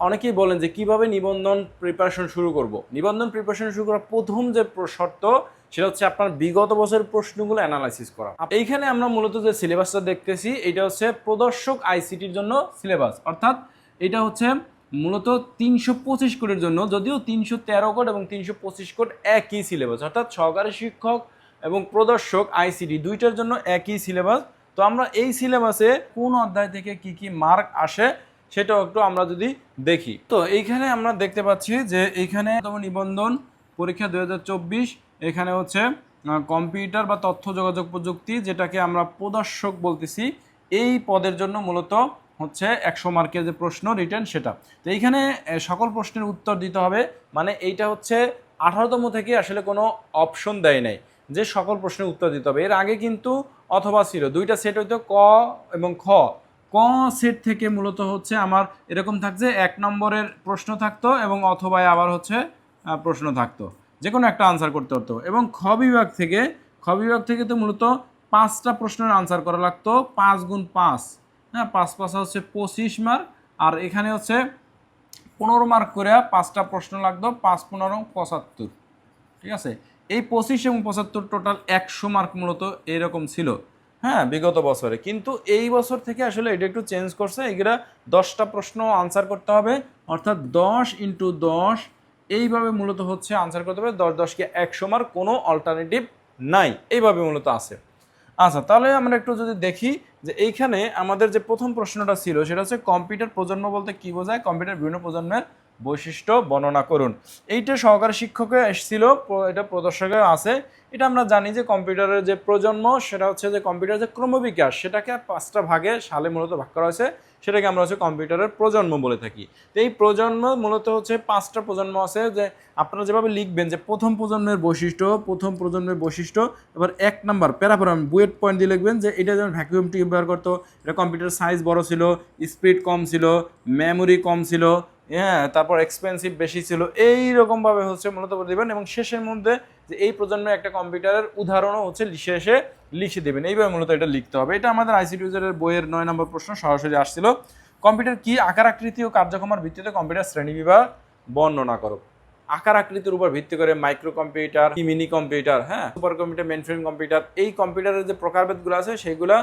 অনেকেই বলেন যে কীভাবে নিবন্ধন প্রিপারেশন শুরু করব? নিবন্ধন প্রিপারেশন শুরু করার প্রথম যে শর্ত, সেটা হচ্ছে আপনার বিগত বছরের প্রশ্নগুলো অ্যানালাইসিস করা। এইখানে আমরা মূলত যে সিলেবাসটা দেখতেছি, এটা হচ্ছে প্রদর্শক আইসিটির জন্য সিলেবাস অর্থাৎ এটা হচ্ছে মূলত তিনশো পঁচিশ কোডের জন্য, যদিও তিনশো তেরো কোড এবং তিনশো পঁচিশ কোড একই সিলেবাস অর্থাৎ সহকারী শিক্ষক এবং প্রদর্শক আইসিটি দুইটার জন্য একই সিলেবাস তো আমরা এই সিলেবাসে কোন অধ্যায় থেকে কি কি মার্ক আসে সেটাও একটু আমরা যদি দেখি। তো এইখানে আমরা দেখতে পাচ্ছি যে এইখানে নিবন্ধন পরীক্ষা দু হাজার চব্বিশ, এখানে হচ্ছে কম্পিউটার বা তথ্য যোগাযোগ প্রযুক্তি যেটাকে আমরা প্রদর্শক বলতেছি, এই পদের জন্য মূলত হচ্ছে একশো মার্কের যে প্রশ্ন, রিটার্ন সেটা। তো এইখানে সকল প্রশ্নের উত্তর দিতে হবে মানে এইটা হচ্ছে আঠারোতম থেকে আসলে কোনো অপশন দেয় নাই, যে সকল প্রশ্নের উত্তর দিতে হবে। এর আগে কিন্তু অথবা ছিল, দুইটা সেট হইতো ক এবং খ। ক সেট থেকে মূলত হচ্ছে আমার এরকম থাকছে, এক নম্বরের প্রশ্ন থাকতো এবং অথবায় আবার হচ্ছে প্রশ্ন থাকতো। যে কোনো একটা আনসার করতে হতো এবং খ বিভাগ থেকে, খ বিভাগ থেকে তো মূলত পাঁচটা প্রশ্নের আনসার করা লাগতো, পাঁচ গুণ পাঁচ। হ্যাঁ পাঁচ পাঁচ হচ্ছে পঁচিশ মার্ক আর এখানে হচ্ছে পনেরো মার্ক করে পাঁচটা প্রশ্ন লাগতো, পাঁচ, পনেরো, পঁচাত্তর। ঠিক আছে? এই পঁচিশ এবং পঁচাত্তর টোটাল একশো মার্ক মূলত এরকম ছিল। হ্যাঁ বিগত বছরে। কিন্তু এই বছর থেকে আসলে এটা একটু চেঞ্জ করছে, এগুলা দশটা প্রশ্ন আনসার করতে হবে। অর্থাৎ দশ ইন্টু দশ, এইভাবে মূলত হচ্ছে আনসার করতে হবে। দশ দশকে একশো মার্ক কোনো অল্টারনেটিভ নাই। এইভাবে মূলত আছে। আচ্ছা তাহলে আমরা একটু যদি দেখি যে এইখানে আমাদের যে প্রথম প্রশ্নটা ছিল, সেটা হচ্ছে কম্পিউটার প্রজন্ম বলতে কি বোঝায়? কম্পিউটার বিভিন্ন প্রজন্মের বৈশিষ্ট্য বর্ণনা করুন। এইটা সহকারী শিক্ষকে এসেছিল এটা প্রদর্শকে আছে। এটা আমরা জানি যে কম্পিউটারের যে প্রজন্ম, সেটা হচ্ছে যে কম্পিউটার যে ক্রমবিকাশ, সেটাকে পাঁচটা ভাগে সালে মূলত ভাগ করা হয়েছে। সেটাকে আমরা হচ্ছে কম্পিউটারের প্রজন্ম বলে থাকি। তো এই প্রজন্ম মূলত হচ্ছে পাঁচটা প্রজন্ম আছে যে আপনারা যেভাবে লিখবেন যে প্রথম প্রজন্মের বৈশিষ্ট্য, প্রথম প্রজন্মের বৈশিষ্ট্য, এবার এক নাম্বার প্যারাপ্যারাম বুয়েট পয়েন্ট দিয়ে লিখবেন যে এটা যেমন ভ্যাকুয়াম টিউব ব্যবহার করতো, এটা কম্পিউটার সাইজ বড় ছিল, স্পিড কম ছিল, মেমোরি কম ছিল হ্যাঁ তারপর এক্সপেন্সিভ বেশি ছিল। এই রকমভাবে হচ্ছে মূলত দেবেন এবং শেষের মধ্যে যে এই প্রজন্মের একটা কম্পিউটারের উদাহরণও হচ্ছে এসে লিখে দেবেন। এইভাবে মূলত এটা লিখতে হবে। এটা আমাদের আইসিটি ইউজারের বইয়ের নয় নম্বর প্রশ্ন সরাসরি আসছিল। কম্পিউটার কি আকার আকৃতি ও কার্যক্রমের ভিত্তিতে কম্পিউটার শ্রেণীবিভাগ বর্ণনা করো? আকার আকৃতির উপর ভিত্তি করে মাইক্রো কম্পিউটার মিনি কম্পিউটার হ্যাঁ সুপার কম্পিউটার মেনফ্রেম কম্পিউটার এই কম্পিউটারের যে প্রকারভেদগুলো আছে সেগুলো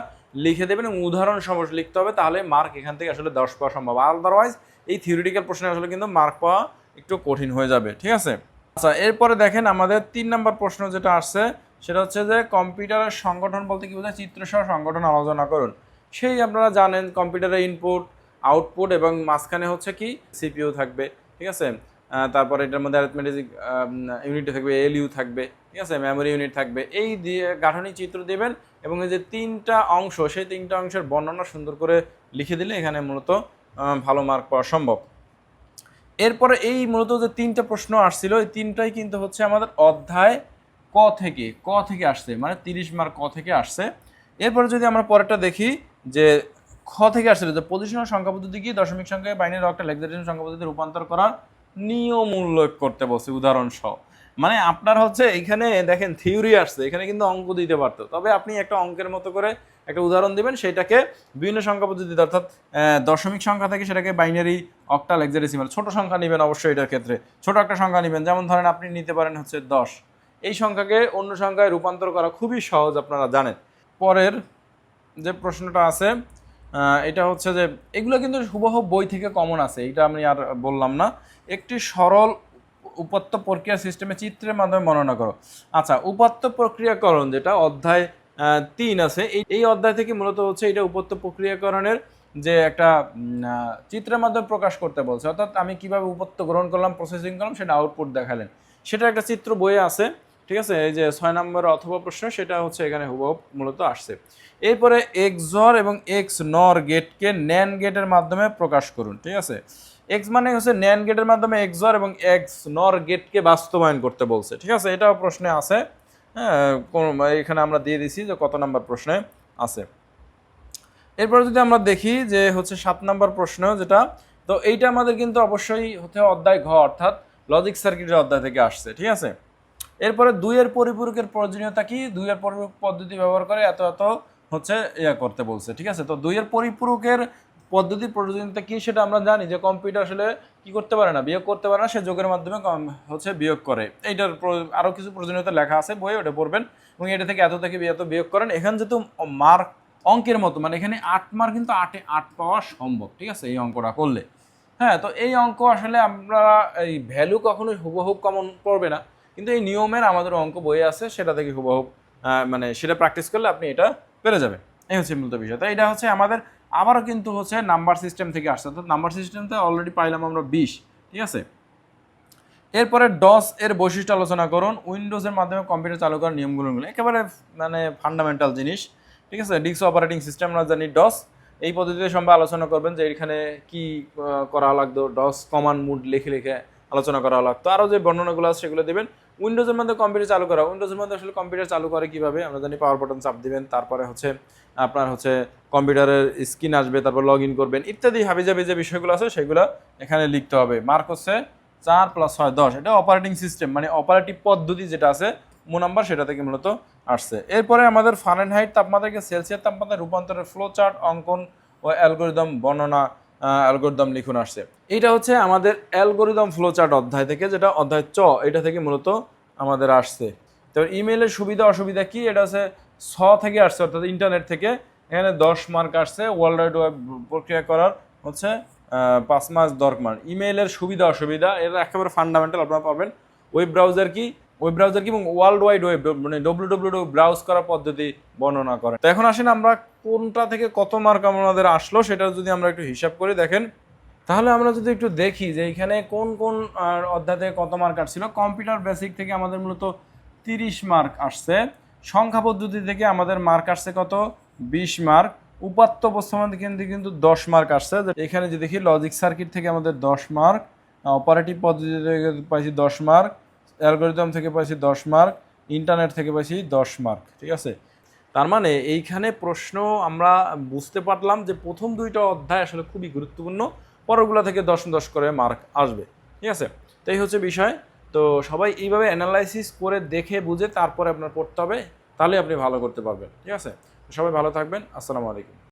লিখে দেবেন এবং উদাহরণ সহ লিখতে হবে, তাহলে মার্ক এখান থেকে আসলে দশ পাওয়া সম্ভব। আদারওয়াইজ এই থিওরিটিক্যাল প্রশ্নে আসলে কিন্তু মার্ক পাওয়া একটু কঠিন হয়ে যাবে, ঠিক আছে? আচ্ছা এরপরে দেখেন আমাদের তিন নম্বর প্রশ্ন যেটা আসছে, সেটা হচ্ছে যে কম্পিউটারের সংগঠন বলতে কি বোঝায়? চিত্রসহ সংগঠন আলোচনা করুন। সেই আপনারা জানেন কম্পিউটারের ইনপুট আউটপুট এবং মাঝখানে হচ্ছে কি? সিপিইউ থাকবে, ঠিক আছে? তারপরে এটার মধ্যে অ্যারিথমেটিক ইউনিট থাকবে এলইউ থাকবে, ঠিক আছে? মেমোরি ইউনিট থাকবে। এই দিয়ে গাঠনিক চিত্র দেবেন এবং এই যে তিনটা অংশ, সেই তিনটা অংশের বর্ণনা সুন্দর করে লিখে দিলে এখানে মূলত ভালো মার্ক পাওয়া সম্ভব। এরপরে এই মূলত যে তিনটা প্রশ্ন আসছিল, এই তিনটাই কিন্তু হচ্ছে আমাদের অধ্যায় ক থেকে ক থেকে আসছে মানে তিরিশ মার্ক ক থেকে আসছে। এরপরে যদি আমরা পরেরটা দেখি যে খ থেকে আসছিল, যে পজিশনাল সংখ্যা পদ্ধতি কি? দশমিক সংখ্যায় বাইনের একটা লেগজারিয়ান সংখ্যা পদ্ধতি রূপান্তর করার নিয়ম উল্লেখ করতে বলছে উদাহরণ সহ। মানে আপনার হচ্ছে এখানে দেখেন থিওরি আসছে, এখানে কিন্তু অঙ্ক দিতে পারতো। তবে আপনি একটা অঙ্কের মতো করে একটা উদাহরণ দিবেন, সেটাকে বিভিন্ন সংখ্যা পদ্ধতিতে, অর্থাৎ দশমিক সংখ্যা থেকে সেটাকে বাইনারি অক্টাল এক্সাডেসিমাল ছোট সংখ্যা নেবেন অবশ্যই এটার ক্ষেত্রে। ছোট একটা সংখ্যা নেবেন, যেমন ধরেন আপনি নিতে পারেন হচ্ছে দশ। এই সংখ্যাকে অন্য সংখ্যায় রূপান্তর করা খুবই সহজ, আপনারা জানেন। পরের যে প্রশ্নটা আছে এটা হচ্ছে যে, এগুলো কিন্তু হুবহু বই থেকে কমন আছে এটা আমি আর বললাম না। একটি সরল উপাত্ত প্রক্রিয়া সিস্টেমে চিত্রের মাধ্যমে বর্ণনা করো। আচ্ছা উপাত্ত প্রক্রিয়াকরণ যেটা, অধ্যায় তিন আছে। এই অধ্যায় থেকে মূলত হচ্ছে এটা উপত্য প্রক্রিয়াকরণের যে একটা চিত্রের মাধ্যমে প্রকাশ করতে বলছে। অর্থাৎ আমি কীভাবে উপত্য গ্রহণ করলাম প্রসেসিং করলাম, সেটা আউটপুট দেখালেন। সেটা একটা চিত্র বইয়ে আছে, ঠিক আছে? এই যে ছয় নম্বর অথবা প্রশ্ন, সেটা হচ্ছে এখানে হুবহু মূলত আসছে। এরপরে এক্সর এবং এক্স নর গেটকে ন্যান গেটের মাধ্যমে প্রকাশ করুন, ঠিক আছে? এক্স মানে হচ্ছে ন্যান গেটের মাধ্যমে এক্সর এবং এক্স নর গেটকে বাস্তবায়ন করতে বলছে, ঠিক আছে? এটাও প্রশ্নে আছে। হ্যাঁ কোন- এখানে আমরা দিয়ে দিছি যে কত নাম্বার প্রশ্নে আছে। এরপরে যদি আমরা দেখি যে হচ্ছে সাত নাম্বার প্রশ্ন যেটা, তো এইটা আমাদের কিন্তু অবশ্যই হচ্ছে অধ্যায় ঘ, অর্থাৎ লজিক সার্কিটের অধ্যায় থেকে আসছে, ঠিক আছে? এরপরে দুইয়ের পরিপূরকের প্রয়োজনীয়তা কি? দুইয়ের পরিপূরক পদ্ধতি ব্যবহার করে এত এত হচ্ছে ইয়া করতে বলছে, ঠিক আছে? তো দুইয়ের পরিপূরকের পদ্ধতি প্রয়োজনীয়তা কি সেটা আমরা জানি, যে কম্পিউটার আসলে কি করতে পারে না, বিয়োগ করতে পারে না, সে যোগের মাধ্যমে হচ্ছে বিয়োগ করে। এইটার প্র- আরও কিছু প্রয়োজনীয়তা লেখা আছে, বইয়ে ওটা পড়বেন। এবং এটা থেকে এত থেকে এত বিয়োগ করেন। এখানে যেহেতু মার্ক, অঙ্কের মতো মানে এখানে আট মার্ক কিন্তু আটে আট পাওয়া সম্ভব, ঠিক আছে? এই অঙ্কটা করলে। হ্যাঁ তো এই অঙ্ক আসলে আমরা এই ভ্যালু কখনোই হুবহুব কমন পড়বে না। কিন্তু এই নিয়মের আমাদের অঙ্ক বইয়ে আছে, সেটা থেকে হুবহুব মানে সেটা প্র্যাকটিস করলে আপনি এটা পেরে যাবেন। এই হচ্ছে মূলত বিষয়। তো এটা হচ্ছে আমাদের আবারও কিন্তু হচ্ছে নাম্বার সিস্টেম থেকে আসছে তো নাম্বার সিস্টেমতে অলরেডি পাইলাম আমরা বিশ, ঠিক আছে? এরপরে ডস এর বৈশিষ্ট্য আলোচনা করুন উইন্ডোজের মাধ্যমে কম্পিউটার চালু করার নিয়মগুলো একেবারে মানে ফান্ডামেন্টাল জিনিস, ঠিক আছে? ডিক্স অপারেটিং সিস্টেম আমরা জানি ডস, এই পদ্ধতিতে সম্ভব আলোচনা করবেন যে এখানে কি করা লাগতো, ডস কমান মুড লিখে লিখে আলোচনা করা লাগতো আরও যে বর্ণনাগুলো আছে সেগুলো দেবেন। উইন্ডোজের মধ্যে কম্পিউটার চালু করা। উইন্ডোজের মধ্যে আসলে কম্পিউটার চালু করে কীভাবে? আমরা জানি পাওয়ার বাটন চাপ দিবেন, তারপরে হচ্ছে আপনার হচ্ছে কম্পিউটারের স্ক্রিন আসবে, তারপর লগ ইন করবেন, ইত্যাদি হাবি হাবিজাবি যে বিষয়গুলো আছে, সেগুলো এখানে লিখতে হবে। মার্ক হচ্ছে চার প্লাস ছয়, দশ। এটা অপারেটিং সিস্টেম মানে অপারেটিভ পদ্ধতি যেটা আছে মো নাম্বার সেটা থেকে মূলত আসছে। এরপরে আমাদের ফারেনহাইট তাপমাত্রাকে সেলসিয়াস তাপমাত্রায় রূপান্তরের ফ্লো চার্ট অঙ্কন ও অ্যালগোরিদম বর্ণনা অ্যালগোরিদম লিখুন আসছে। এটা হচ্ছে আমাদের অ্যালগোরিদম ফ্লোচার্ট অধ্যায় থেকে, যেটা অধ্যায় চ, এটা থেকে মূলত আমাদের আসছে। তো ইমেলের সুবিধা অসুবিধা কি? এটা হচ্ছে ছ থেকে আসছে, অর্থাৎ ইন্টারনেট থেকে। এখানে দশ মার্ক আসছে ওয়ার্ল্ড ওয়াইড ওয়েব প্রক্রিয়া করার হচ্ছে পাঁচ মাস দরকার ইমেলের সুবিধা অসুবিধা, এটা একেবারে ফান্ডামেন্টাল আপনারা পাবেন। ওয়েব ব্রাউজার কি? ওয়েব ব্রাউজার কি? এবং ওয়ার্ল্ড ওয়াইড ওয়েব মানে ডব্লিউ ডব্লিউ ব্রাউজ করার পদ্ধতি বর্ণনা করে তো এখন আসেন আমরা কোনটা থেকে কত মার্ক আমাদের আসলো সেটা যদি আমরা একটু হিসাব করে দেখেন, তাহলে আমরা যদি একটু দেখি যে এখানে কোন কোন অধ্যায় থেকে কত মার্ক আসছিল কম্পিউটার বেসিক থেকে আমাদের মূলত তিরিশ মার্ক আসছে, সংখ্যা পদ্ধতি থেকে আমাদের মার্ক আসছে কত? বিশ মার্ক উপাত্ত উপস্থাপন থেকে কিন্তু দশ মার্ক আসছে এখানে যে দেখি লজিক সার্কিট থেকে আমাদের দশ মার্ক অপারেটিভ পদ্ধতি থেকে পাইছি দশ মার্ক অ্যালগোরিদম থেকে পাইছি দশ মার্ক ইন্টারনেট থেকে পাইছি দশ মার্ক ঠিক আছে? তার মানে এইখানে প্রশ্ন আমরা বুঝতে পারলাম যে প্রথম দুইটা অধ্যায় আসলে খুবই গুরুত্বপূর্ণ পরগুলা থেকে দশ দশ করে মার্ক আসবে, ঠিক আছে? তাই হচ্ছে বিষয়। তো সবাই এইভাবে অ্যানালাইসিস করে দেখে বুঝে তারপরে আপনার পড়তে হবে, তাহলে আপনি ভালো করতে পারবেন, ঠিক আছে? সবাই ভালো থাকবেন, আসসালামু আলাইকুম।